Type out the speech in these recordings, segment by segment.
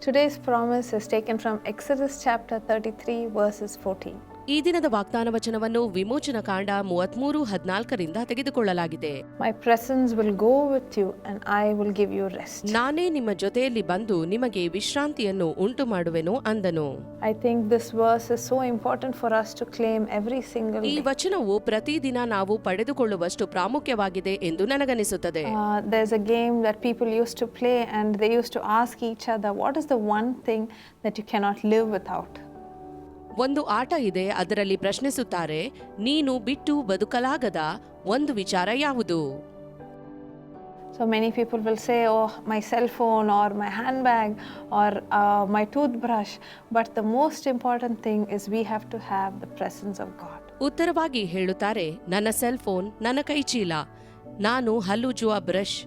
Today's promise is taken from Exodus chapter 33, verses 14. ಈ ದಿನದ ವಾಗ್ದಾನ ವಚನವನ್ನು ವಿಮೋಚನ ಕಾಂಡ ಮೂವತ್ಮೂರು ಹದಿನಾಲ್ಕರಿಂದ ತೆಗೆದುಕೊಳ್ಳಲಾಗಿದೆ My presence will go with you, and I will give you rest. ನಾನೇ ನಿಮ್ಮ ಜೊತೆಯಲ್ಲಿ ಬಂದು ನಿಮಗೆ ವಿಶ್ರಾಂತಿಯನ್ನು ಉಂಟು ಮಾಡುವೆನು ಅಂದನು I think this verse is so important for us to claim every single ಈ day. ವಚನವು ಪ್ರತಿದಿನ ನಾವು ಪಡೆದುಕೊಳ್ಳುವಷ್ಟು ಪ್ರಾಮುಖ್ಯವಾಗಿದೆ ಎಂದು ನನಗನಿಸುತ್ತದೆ Uh, there's a game that people used to play, and they used to ask each other, What is the one thing that you cannot live without? ಒಂದು ಆಟ ಇದೆ ಅದರಲ್ಲಿ ಪ್ರಶ್ನಿಸುತ್ತಾರೆ ನೀನು ಬಿಟ್ಟು ಬದುಕಲಾಗದ ಒಂದು ವಿಚಾರ ಯಾವುದು So many people will say, Oh, my phone or or my handbag, or my my toothbrush. But the most important thing is we have to have the presence of God. ಉತ್ತರವಾಗಿ ಹೇಳುತ್ತಾರೆ ನನ್ನ ಸೆಲ್ ಫೋನ್ ನನ್ನ ಕೈಚೀಲ ನಾನು ಹಲ್ಲುಜ್ಜುವ brush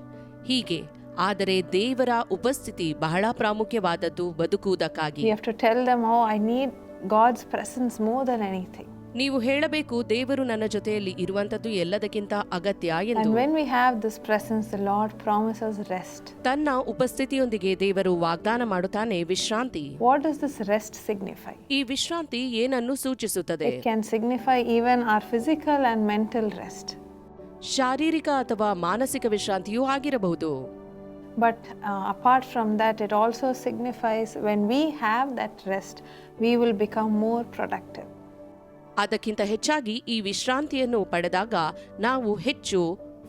ಹೀಗೆ ಆದರೆ ದೇವರ ಉಪಸ್ಥಿತಿ ಬಹಳ ಪ್ರಾಮುಖ್ಯವಾದದ್ದು ಬದುಕುವುದಕ್ಕಾಗಿ We have to tell them, Oh, I need God's presence more than anything. ನೀವು ಹೇಳಬೇಕು ದೇವರು ನನ್ನ ಜೊತೆಯಲ್ಲಿ ಇರುವಂತದ್ದು ಎಲ್ಲದಕ್ಕಿಂತ ಅಗತ್ಯ ಎಂದು And when we have this presence, the Lord promises rest. ತನ್ನ ಉಪಸ್ಥಿತಿಯೊಂದಿಗೆ ದೇವರು ವಾಗ್ದಾನ ಮಾಡುತ್ತಾನೆ ವಿಶ್ರಾಂತಿ What does this rest signify? ಈ ವಿಶ್ರಾಂತಿ ಏನನ್ನು ಸೂಚಿಸುತ್ತದೆ It can signify even our physical and mental rest. ಶಾರೀರಿಕ ಅಥವಾ ಮಾನಸಿಕ ವಿಶ್ರಾಂತಿಯೂ ಆಗಿರಬಹುದು But uh, apart from that, it also signifies when we have that rest, we will become more productive. ಅದಕ್ಕಿಂತ ಹೆಚ್ಚಾಗಿ ಈ ವಿಶ್ರಾಂತಿಯನ್ನು ಪಡೆದಾಗ ನಾವು ಹೆಚ್ಚು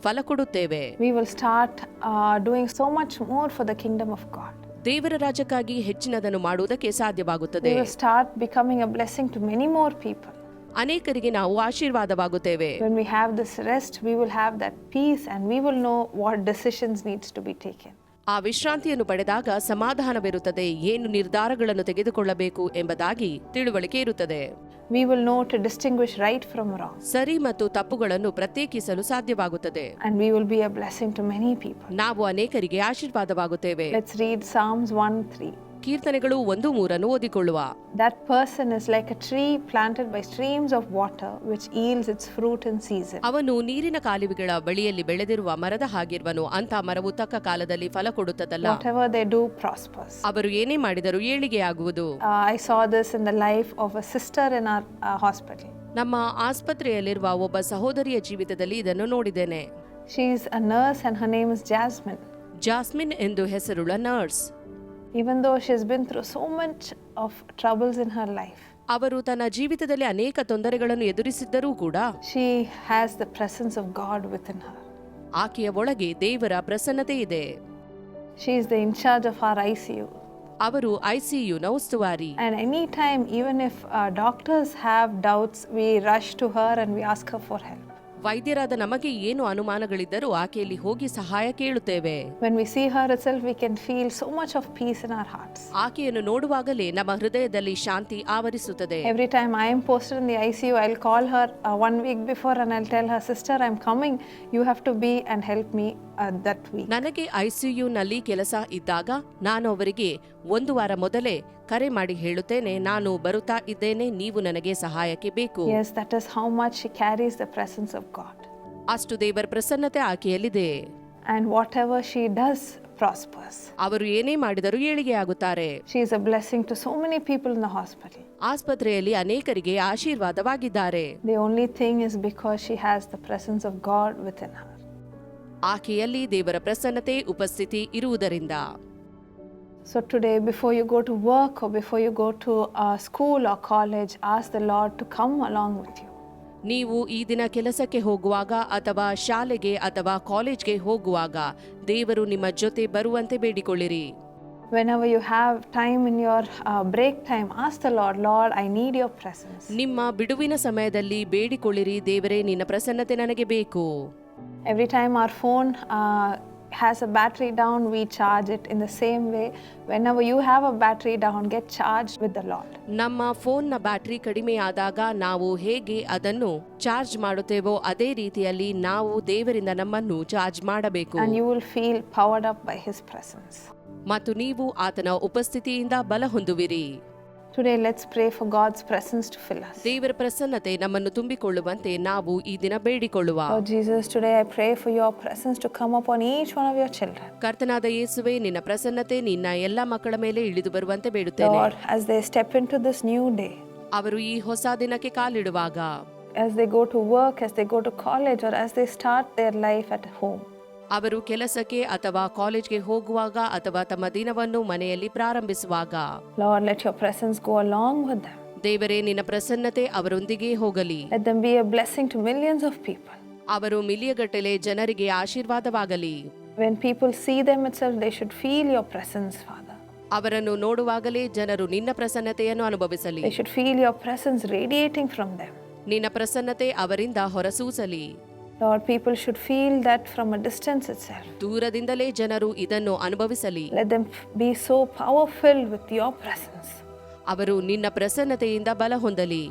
ಫಲ ಕೊಡುತ್ತೇವೆ We will start uh, doing so much more for the kingdom of God. ದೇವರ ರಾಜ್ಯಕ್ಕಾಗಿ ಹೆಚ್ಚಿನದನ್ನು ಮಾಡುವುದಕ್ಕೆ ಸಾಧ್ಯವಾಗುತ್ತದೆ We will start becoming a blessing to many more people. ಅನೇಕರಿಗೆ ನಾವು ಆಶೀರ್ವಾದವಾಗುತ್ತೇವೆ When we have this rest, we will have that peace and we will know what decisions needs to be taken. ಆ ವಿಶ್ರಾಂತಿಯನ್ನು ಪಡೆದಾಗ ಸಮಾಧಾನವಿರುತ್ತದೆ ಏನು ನಿರ್ಧಾರಗಳನ್ನು ತೆಗೆದುಕೊಳ್ಳಬೇಕು ಎಂಬುದಾಗಿ ತಿಳುವಳಿಕೆ ಇರುತ್ತದೆ We will know to distinguish right from wrong ಸರಿ ಮತ್ತು ತಪ್ಪುಗಳನ್ನು ಪ್ರತ್ಯೇಕಿಸಲು ಸಾಧ್ಯವಾಗುತ್ತದೆ and we will be a blessing to many people. ನಾವು ಅನೇಕರಿಗೆ ಆಶೀರ್ವಾದವಾಗುತ್ತೇವೆ Let's read Psalms 1 3. ಕೀರ್ತನೆಗಳು ಒಂದು ಮೂರನ್ನು ಓದಿಕೊಳ್ಳುವ. That person is like a tree planted by streams of water which yields its fruit in season ಅವನು ನೀರಿನ ಕಾಲುವೆಗಳ ಬಳಿಯಲ್ಲಿ ಬೆಳೆದಿರುವ ಮರದ ಹಾಗಿರುವನು ಅಂತ ಮರವು ತಕ್ಕ ಕಾಲದಲ್ಲಿ ಫಲ ಕೊಡುತ್ತದಲ್ಲ. ಅವರು ಏನೇ ಮಾಡಿದರು ಏಳಿಗೆಯಾಗುವುದು I saw this in the life of a sister in our hospital ನಮ್ಮ ಆಸ್ಪತ್ರೆಯಲ್ಲಿರುವ ಒಬ್ಬ ಸಹೋದರಿಯ ಜೀವಿತದಲ್ಲಿ ಇದನ್ನು ನೋಡಿದ್ದೇನೆ. She is a nurse and her name is Jasmine Jasmine ಎಂದು ಹೆಸರುಳ್ಳ nurse. Even though she is been through so much of troubles in her life ಅವರು ತನ್ನ ಜೀವಿತದಲ್ಲಿ ಅನೇಕ ತೊಂದರೆಗಳನ್ನು ಎದುರಿಸಿದ್ದರೂ ಕೂಡ she has the presence of God within her ಆಕೆಯ ಒಳಗೆ ದೇವರ ಪ್ರಸನ್ನತೆ ಇದೆ. She is the in charge of our I C U ಅವರು ಐ ಸಿ ಯು ನ ಉಸ್ತುವಾರಿ. And any time even if doctors have doubts we rush to her and we ask for help ವೈದ್ಯರಾದ ನಮಗೆ ಏನು ಅನುಮಾನಗಳಿದ್ದರೂ ಆಕೆಯಲ್ಲಿ ಹೋಗಿ ಸಹಾಯ ಕೇಳುತ್ತೇವೆ When we see her itself, we can feel so much of peace in our hearts. ಆಕೆಯನ್ನು ನೋಡುವಾಗಲೇ ನಮ್ಮ ಹೃದಯದಲ್ಲಿ ಶಾಂತಿ ಆವರಿಸುತ್ತದೆ Every time I am posted in the ICU, I'll call her uh, one week before and I'll tell her, Sister, I'm coming. You have to be and help me uh, that week. ನನಗೆ ಐಸಿಯುನಲ್ಲಿ ಕೆಲಸ ಇದ್ದಾಗ ನಾನು ಅವರಿಗೆ ಒಂದು ವಾರ ಮೊದಲೇ ಕರೆ ಮಾಡಿ ಹೇಳುತ್ತೇನೆ ನಾನು ಬರುತ್ತಾ ಇದ್ದೇನೆ ನೀವು ನನಗೆ ಸಹಾಯಕ್ಕೆ ಬೇಕು Yes, that is how much she carries the presence of God. ಅಷ್ಟು ದೇವರ ಪ್ರಸನ್ನತೆ ಆಕೆಯಲ್ಲಿದೆ And whatever she does prospers. ಅವರು ಏನೇ ಮಾಡಿದರೂ ಏಳಿಗೆಯಾಗುತ್ತಾರೆ She is a blessing to so many people in the hospital. ಆಸ್ಪತ್ರೆಯಲ್ಲಿ ಅನೇಕರಿಗೆ ಆಶೀರ್ವಾದವಾಗಿದ್ದಾರೆ The only thing is because she has the presence of God within her. ಆಕೆಯಲ್ಲಿ ದೇವರ ಪ್ರಸನ್ನತೆ ಉಪಸ್ಥಿತಿ ಇರುವುದರಿಂದ So today, before you go to work or before you go to uh, school or college, ask the Lord to come along with you. ನೀವು ಈ ದಿನ ಕೆಲಸಕ್ಕೆ ಹೋಗುವಾಗ ಅಥವಾ ಶಾಲೆಗೆ ಅಥವಾ ಕಾಲೇಜ್ಗೆ ಹೋಗುವಾಗ ದೇವರು ನಿಮ್ಮ ಜೊತೆ ಬರುವಂತೆ ಬೇಡಿಕೊಳ್ಳಿರಿ Whenever you have time in your uh, break time, ask the Lord, Lord, I need your presence. ನಿಮ್ಮ ಬಿಡುವಿನ ಸಮಯದಲ್ಲಿ ಬೇಡಿಕೊಳ್ಳಿರಿ ದೇವರೇ ನಿನ್ನ ಪ್ರಸನ್ನತೆ ನನಗೆ ಬೇಕು Every time our phone uh, has a battery down, we charge it in the same way. Whenever you have a battery down, get charged with the Lord. ನಮ್ಮ ಫೋನ್ನ ಬ್ಯಾಟರಿ ಕಡಿಮೆಯಾದಾಗ ನಾವು ಹೇಗೆ ಅದನ್ನು ಚಾರ್ಜ್ ಮಾಡುತ್ತೇವೋ ಅದೇ ರೀತಿಯಲ್ಲಿ ನಾವು ದೇವರಿಂದ ನಮ್ಮನ್ನು ಚಾರ್ಜ್ ಮಾಡಬೇಕು And you will feel powered up by His presence. ಮತ್ತು ನೀವು ಆತನ ಉಪಸ್ಥಿತಿಯಿಂದ ಬಲ ಹೊಂದುವಿರಿ today let's pray for God's presence to fill us ದೇವರ ಪ್ರಸನ್ನತೆ ನಮ್ಮನ್ನು ತುಂಬಿಕೊಳ್ಳುವಂತೆ ನಾವು ಈ ದಿನ ಬೇಡಿಕೊಳ್ಳುವ. O Jesus today I pray for your presence to come upon each one of your children ಕರ್ತನಾದ ಯೇಸುವೆ ನಿನ್ನ ಪ್ರಸನ್ನತೆ ನಿನ್ನ ಎಲ್ಲ ಮಕ್ಕಳ ಮೇಲೆ ಇಳಿದು ಬರುವಂತೆ ಬೇಡುತ್ತೇನೆ. Lord as they step into this new day ಅವರು ಈ ಹೊಸ ದಿನಕ್ಕೆ ಕಾಲಿಡುವಾಗ. As they go to work as they go to college or as they start their life at home ಅವರು ಕೆಲಸಕ್ಕೆ ಅಥವಾ ಕಾಲೇಜ್ಗೆ ಹೋಗುವಾಗ ಅಥವಾ ತಮ್ಮ ದಿನವನ್ನು ಮನೆಯಲ್ಲಿ ಪ್ರಾರಂಭಿಸುವಾಗ Lord, let your presence go along with them. ದೇವರೇ ನಿನ್ನ ಪ್ರಸನ್ನತೆ ಅವರೊಂದಿಗೆ ಹೋಗಲಿ Let them be a blessing to millions of people. ಅವರು ಮಿಲಿಯಗಟ್ಟಲೆ ಜನರಿಗೆ ಆಶೀರ್ವಾದವಾಗಲಿ When people see them itself, they should feel your presence, Father. ಅವರನ್ನು ನೋಡುವಾಗಲೇ ಜನರು ನಿನ್ನ ಪ್ರಸನ್ನತೆಯನ್ನು ಅನುಭವಿಸಲಿ They should feel your presence radiating from them. ನಿನ್ನ ಪ್ರಸನ್ನತೆ ಅವರಿಂದ ಹೊರಸೂಸಲಿ Lord, people should feel that from a distance itself. ದೂರದಿಂದಲೇ ಜನರು ಇದನ್ನು ಅನುಭವಿಸಲಿ Let them f- be so powerful filled with your presence, ಅವರು ನಿನ್ನ ಪ್ರಸನ್ನತೆಯಿಂದ ಬಲ ಹೊಂದಲಿ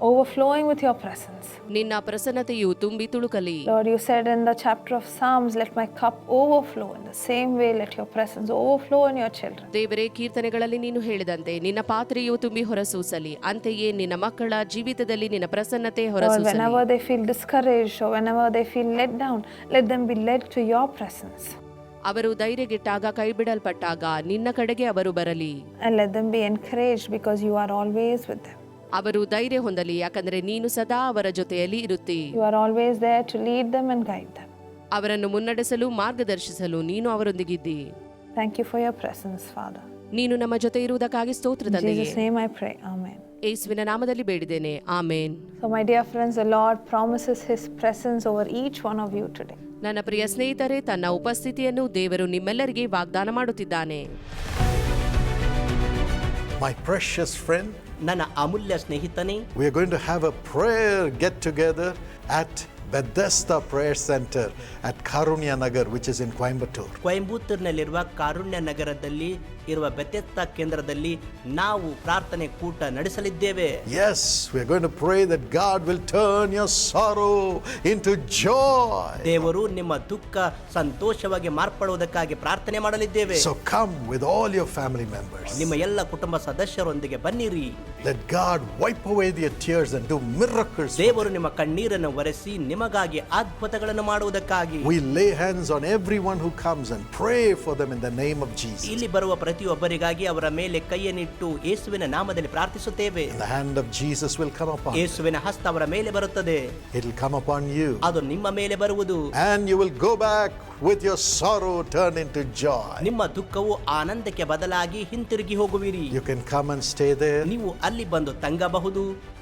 overflowing with your presence. ನಿನ್ನ ಪ್ರಸನ್ನತೆಯು ತುಂಬಿ ತುಳುಕಲಿ Lord, you said in the chapter of Psalms, let my cup overflow. In the same way, let your presence overflow in your children. ದೇವರೇ ಕೀರ್ತನೆಗಳಲ್ಲಿ ನೀನು ಹೇಳಿದಂತೆ ನಿನ್ನ ಪಾತ್ರೆಯು ತುಂಬಿ ಹೊರಸೂಸಲಿ ಅಂತೆಯೇ ನಿನ್ನ ಮಕ್ಕಳ ಜೀವಿತದಲ್ಲಿ ನಿನ್ನ ಪ್ರಸನ್ನತೆ Lord, ಹೊರಸೂಸಲಿ whenever they feel discouraged or whenever they feel let down, let them be led to your presence. ಅವರು ಧೈರ್ಯಗೆಟ್ಟಾಗ ಕೈಬಿಡಲ್ಪಟ್ಟಾಗ ನಿನ್ನ ಕಡೆಗೆ ಅವರು ಬರಲಿ And let them be encouraged because you are always with them. ಅವರು ಧೈರ್ಯ ಹೊಂದಲಿ ಯಾಕಂದ್ರೆ ನೀನು ಸದಾ ಅವರ ಜೊತೆಯಲ್ಲಿ ಇರುತ್ತಿ You are always there to lead them and guide them. ಅವರನ್ನು ಮುನ್ನಡೆಸಲು ಮಾರ್ಗದರ್ಶಿಸಲು ನೀನು ಅವರೊಂದಿಗಿದ್ದಿ Thank you for your presence, Father. ನೀನು ನಮ್ಮ ಜೊತೆ ಇರುವುದಕ್ಕಾಗಿ ಸ್ತೋತ್ರ In ತಂದೆಯೇ Jesus' name I pray. Amen. ಯೇಸುವಿನ ನಾಮದಲ್ಲಿ ಬೇಡಿದ್ದೇನೆ ಆಮೇನ್ So, my dear friends, the Lord promises His presence over each one of you today. ನನ್ನ ಪ್ರಿಯ ಸ್ನೇಹಿತರೆ ತನ್ನ ಉಪಸ್ಥಿತಿಯನ್ನು ದೇವರು ನಿಮ್ಮೆಲ್ಲರಿಗೆ ವಾಗ್ದಾನ ಮಾಡುತ್ತಿದ್ದಾನೆ My precious friend, ನನ್ನ ಅಮೂಲ್ಯ ಸ್ನೇಹಿತನೇ we are going to have a prayer get together at Bethesda Prayer Center at Karunya Nagar, which is in Coimbatore. ಕೊಯಂಬತ್ತೂರಿನಲ್ಲಿರುವ ಕಾರುಣ್ಯ ನಗರದಲ್ಲಿ ಇರುವ ಬೆತ್ತೆತ್ತ ಕೇಂದ್ರದಲ್ಲಿ ನಾವು ಪ್ರಾರ್ಥನೆ ಕೂಟ ನಡೆಸಲಿದ್ದೇವೆ Yes, we are going to pray that God will turn your sorrow into joy. ದೇವರು ನಿಮ್ಮ ದುಃಖ ಸಂತೋಷವಾಗಿ ಮಾರ್ಪಡುವುದಕ್ಕಾಗಿ ಪ್ರಾರ್ಥನೆ ಮಾಡಲಿದ್ದೇವೆ So come with all your family members. ನಿಮ್ಮ ಎಲ್ಲ ಕುಟುಂಬ ಸದಸ್ಯರೊಂದಿಗೆ ಬನ್ನಿರಿ Let God wipe away their tears and do miracles. for ದೇವರು ನಿಮ್ಮ ಕಣ್ಣೀರನ್ನು ಒರೆಸಿ ನಿಮಗಾಗಿ ಅದ್ಭುತಗಳನ್ನು ಮಾಡುವುದಕ್ಕಾಗಿ We lay hands on everyone who comes and pray for them in the name of Jesus. ಇಲ್ಲಿ ಬರುವ ಪ್ರತಿಯೊಬ್ಬರಿಗಾಗಿ ಅವರ ಮೇಲೆ ಕೈಯನ್ನಿಟ್ಟು ಯೇಸುವಿನ ನಾಮದಲ್ಲಿ ಪ್ರಾರ್ಥಿಸುತ್ತೇವೆ The hand of Jesus will come upon you. ಯೇಸುವಿನ ಹಸ್ತ ಅವರ ಮೇಲೆ ಬರುತ್ತದೆ It will come upon you. ಅದು ನಿಮ್ಮ ಮೇಲೆ ಬರುವುದು And you will go back with your sorrow turned into joy. ನಿಮ್ಮ ದುಃಖವು ಆನಂದಕ್ಕೆ ಬದಲಾಗಿ ಹಿಂತಿರುಗಿ ಹೋಗುವಿರಿ You can come and stay there. ನೀವು ಅಲ್ಲಿ ಬಂದು ತಂಗಬಹುದು